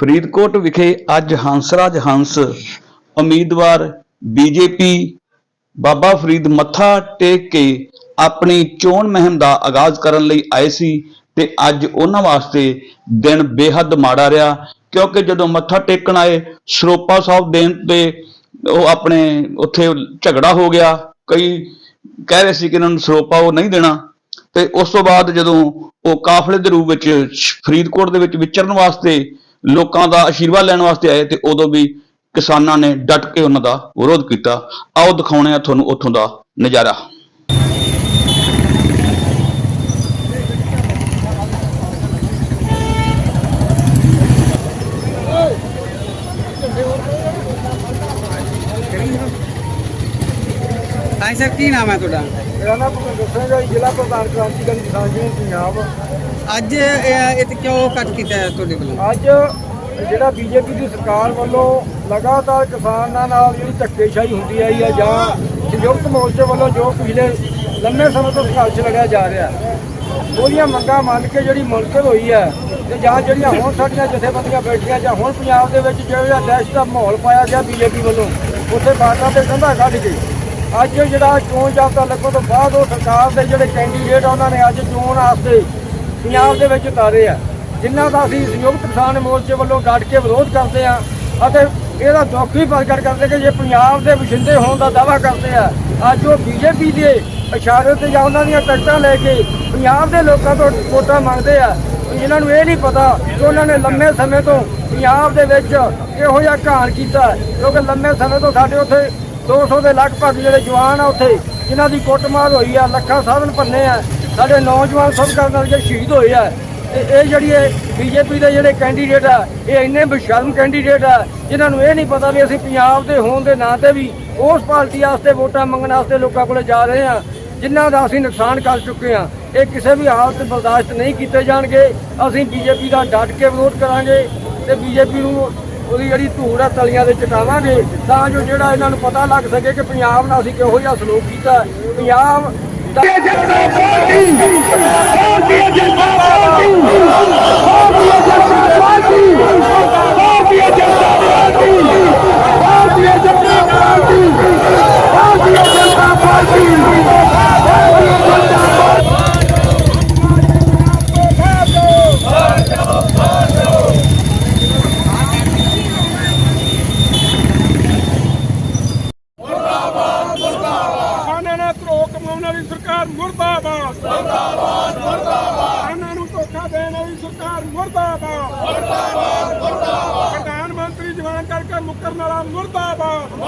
ਫਰੀਦਕੋਟ ਵਿਖੇ ਅੱਜ ਹੰਸਰਾਜ ਹੰਸ, ਉਮੀਦਵਾਰ ਬੀਜੇਪੀ, ਬਾਬਾ ਫਰੀਦ ਮੱਥਾ ਟੇਕ ਕੇ ਆਪਣੀ ਚੋਣ ਮੁਹਿੰਮ ਦਾ ਆਗਾਜ਼ ਕਰਨ ਲਈ ਆਏ ਸੀ ਤੇ ਅੱਜ ਉਹਨਾਂ ਵਾਸਤੇ ਦਿਨ ਬੇਹੱਦ ਮਾੜਾ ਰਿਹਾ, ਕਿਉਂਕਿ ਜਦੋਂ ਮੱਥਾ ਟੇਕਣ ਆਏ, ਸਰੋਪਾ ਸਾਹਿਬ ਦੇਣ ਤੇ ਉਹ ਆਪਣੇ ਉੱਥੇ ਝਗੜਾ ਹੋ ਗਿਆ, ਕਈ ਕਹਿ ਰਹੇ ਸੀ ਕਿ ਇਹਨਾਂ ਨੂੰ ਸਰੋਪਾ ਉਹ ਨਹੀਂ ਦੇਣਾ ਤੇ ਉਸ ਤੋਂ ਬਾਅਦ ਜਦੋਂ ਉਹ ਕਾਫਲੇ ਦੇ ਰੂਪ ਵਿੱਚ ਫਰੀਦਕੋਟ ਦੇ ਵਿੱਚ ਵਿਚਰਨ ਵਾਸਤੇ ਲੋਕਾਂ ਦਾ ਆਸ਼ੀਰਵਾਦ ਲੈਣ ਵਾਸਤੇ ਆਏ ਤੇ ਉਦੋਂ ਵੀ ਕਿਸਾਨਾਂ ਨੇ ਡਟ ਕੇ ਉਹਨਾਂ ਦਾ ਵਿਰੋਧ ਕੀਤਾ। ਆਓ ਦਿਖਾਉਣੇ ਆ ਤੁਹਾਨੂੰ ਉੱਥੋਂ ਦਾ ਨਜ਼ਾਰਾ। ਹਾਂ ਸਰ ਕੀ ਨਾਮ ਹੈ ਤੁਹਾਡਾ? ਮੇਰਾ ਨਾਮ ਭੁਪਿੰਦਰ ਸਿੰਘ ਹੈ ਜ਼ਿਲ੍ਹਾ ਪ੍ਰਧਾਨ ਕ੍ਰਾਂਤੀਕਾਰੀ ਕਿਸਾਨ ਯੂਨੀਅਨ ਪੰਜਾਬ। ਅੱਜ ਇਹ ਇਹ ਤੇ ਕਿਉਂ ਕੱਟ ਕੀਤਾ ਹੈ ਤੁਹਾਡੇ ਵੱਲੋਂ? ਅੱਜ ਜਿਹੜਾ ਬੀਜੇਪੀ ਦੀ ਸਰਕਾਰ ਵੱਲੋਂ ਲਗਾਤਾਰ ਕਿਸਾਨਾਂ ਨਾਲ ਜਿਹੜੀ ਧੱਕੇਸ਼ਾਹੀ ਹੁੰਦੀ ਆਈ ਹੈ ਜਾਂ ਸੰਯੁਕਤ ਮੋਰਚੇ ਵੱਲੋਂ ਜੋ ਪਿਛਲੇ ਲੰਮੇ ਸਮੇਂ ਤੋਂ ਸੰਘਰਸ਼ ਲੜਿਆ ਜਾ ਰਿਹਾ ਉਹਦੀਆਂ ਮੰਗਾਂ ਮੰਨ ਕੇ ਜਿਹੜੀ ਮੁਲਤਵ ਹੋਈ ਹੈ ਤੇ ਜਾਂ ਜਿਹੜੀਆਂ ਹੁਣ ਸਾਡੀਆਂ ਜਥੇਬੰਦੀਆਂ ਬੈਠੀਆਂ ਜਾਂ ਹੁਣ ਪੰਜਾਬ ਦੇ ਵਿੱਚ ਜਿਹੜਾ ਦਹਿਸ਼ਤ ਦਾ ਮਾਹੌਲ ਪਾਇਆ ਗਿਆ ਬੀਜੇਪੀ ਵੱਲੋਂ ਉੱਥੇ ਬਾਟਾ ਤੇ ਕੰਧਾ ਕੱਢ ਕੇ ਅੱਜ ਜਿਹੜਾ ਚੋਣ ਜਾਬਤਾ ਲੱਗਣ ਤੋਂ ਬਾਅਦ ਉਹ ਸਰਕਾਰ ਦੇ ਜਿਹੜੇ ਕੈਂਡੀਡੇਟ ਆ, ਉਹਨਾਂ ਨੇ ਅੱਜ ਚੋਣ ਵਾਸਤੇ ਪੰਜਾਬ ਦੇ ਵਿੱਚ ਉਤਾਰੇ ਆ। ਜਿਨ੍ਹਾਂ ਦਾ ਅਸੀਂ ਸੰਯੁਕਤ ਕਿਸਾਨ ਮੋਰਚੇ ਵੱਲੋਂ ਡਟ ਕੇ ਵਿਰੋਧ ਕਰਦੇ ਆ ਅਤੇ ਇਹਦਾ ਦੁੱਖ ਵੀ ਪ੍ਰਗਟ ਕਰਦੇ ਕਿ ਜੇ ਪੰਜਾਬ ਦੇ ਵਸਿੰਦੇ ਹੋਣ ਦਾ ਦਾਅਵਾ ਕਰਦੇ ਆ, ਅੱਜ ਉਹ ਬੀਜੇਪੀ ਦੇ ਇਸ਼ਾਰੇ ਤੇ ਜਾਂ ਉਹਨਾਂ ਦੀਆਂ ਟਿਕਟਾਂ ਲੈ ਕੇ ਪੰਜਾਬ ਦੇ ਲੋਕਾਂ ਤੋਂ ਵੋਟਾਂ ਮੰਗਦੇ ਆ ਇਹਨਾਂ ਨੂੰ ਇਹ ਨਹੀਂ ਪਤਾ ਕਿ ਉਹਨਾਂ ਨੇ ਲੰਮੇ ਸਮੇਂ ਤੋਂ ਪੰਜਾਬ ਦੇ ਵਿੱਚ ਇਹੋ ਜਿਹਾ ਘਾਣ ਕੀਤਾ, ਕਿਉਂਕਿ ਲੰਮੇ ਸਮੇਂ ਤੋਂ ਸਾਡੇ ਉੱਥੇ 200 ਦੇ ਲਗਭਗ ਜਿਹੜੇ ਜਵਾਨ ਆ ਉੱਥੇ, ਜਿਨ੍ਹਾਂ ਦੀ ਕੁੱਟਮਾਰ ਹੋਈ ਆ, ਲੱਖਾਂ ਸਾਧਨ ਭੰਨੇ ਆ, ਸਾਡੇ ਨੌਜਵਾਨ ਸਭ ਕਰਨ ਨਾਲ ਜਿਹੜੇ ਸ਼ਹੀਦ ਹੋਏ ਆ, ਤੇ ਇਹ ਜਿਹੜੀ ਬੀਜੇਪੀ ਦੇ ਜਿਹੜੇ ਕੈਂਡੀਡੇਟ ਆ, ਇਹ ਇੰਨੇ ਬੇਸ਼ਰਮ ਕੈਂਡੀਡੇਟ ਆ, ਜਿਨ੍ਹਾਂ ਨੂੰ ਇਹ ਨਹੀਂ ਪਤਾ ਵੀ ਅਸੀਂ ਪੰਜਾਬ ਦੇ ਹੋਣ ਦੇ ਨਾਂ ਤੇ ਵੀ ਉਸ ਪਾਰਟੀ ਵਾਸਤੇ ਵੋਟਾਂ ਮੰਗਣ ਵਾਸਤੇ ਲੋਕਾਂ ਕੋਲੇ ਜਾ ਰਹੇ ਆ, ਜਿਨ੍ਹਾਂ ਦਾ ਅਸੀਂ ਨੁਕਸਾਨ ਕਰ ਚੁੱਕੇ ਆ। ਇਹ ਕਿਸੇ ਵੀ ਹਾਲਤ ਬਰਦਾਸ਼ਤ ਨਹੀਂ ਕੀਤੇ ਜਾਣਗੇ। ਅਸੀਂ ਬੀਜੇਪੀ ਦਾ ਡਟ ਕੇ ਵਿਰੋਧ ਕਰਾਂਗੇ ਤੇ ਬੀਜੇਪੀ ਨੂੰ ਉਹਦੀ ਜਿਹੜੀ ਧੂੜ ਆ, ਤਲੀਆਂ ਦੇ ਚਟਾਵਾਂਗੇ, ਤਾਂ ਜੋ ਜਿਹੜਾ ਇਹਨਾਂ ਨੂੰ ਪਤਾ ਲੱਗ ਸਕੇ ਕਿ ਪੰਜਾਬ ਨਾਲ ਅਸੀਂ ਕਿਹੋ ਜਿਹਾ ਸਲੂਕ ਕੀਤਾ ਪੰਜਾਬ ਦਾ ਮੁਰਦਾਬਾਦ ਮੁਰਦਾਬਾਦ। ਮੁਰਦਾਬਾਦ ਇਹਨਾਂ ਨੂੰ ਧੋਖਾ ਦੇਣ ਵਾਲੀ ਸਰਕਾਰ ਮੁਰਦਾਬਾਦ। ਮੁਰਦਾਬਾਦ ਮੁਰਦਾਬਾਦ। ਪ੍ਰਧਾਨ ਮੰਤਰੀ ਜਵਾਨ ਕਰਕੇ ਮੁੱਕਰਨ ਵਾਲਾ ਮੁਰਦਾਬਾਦ।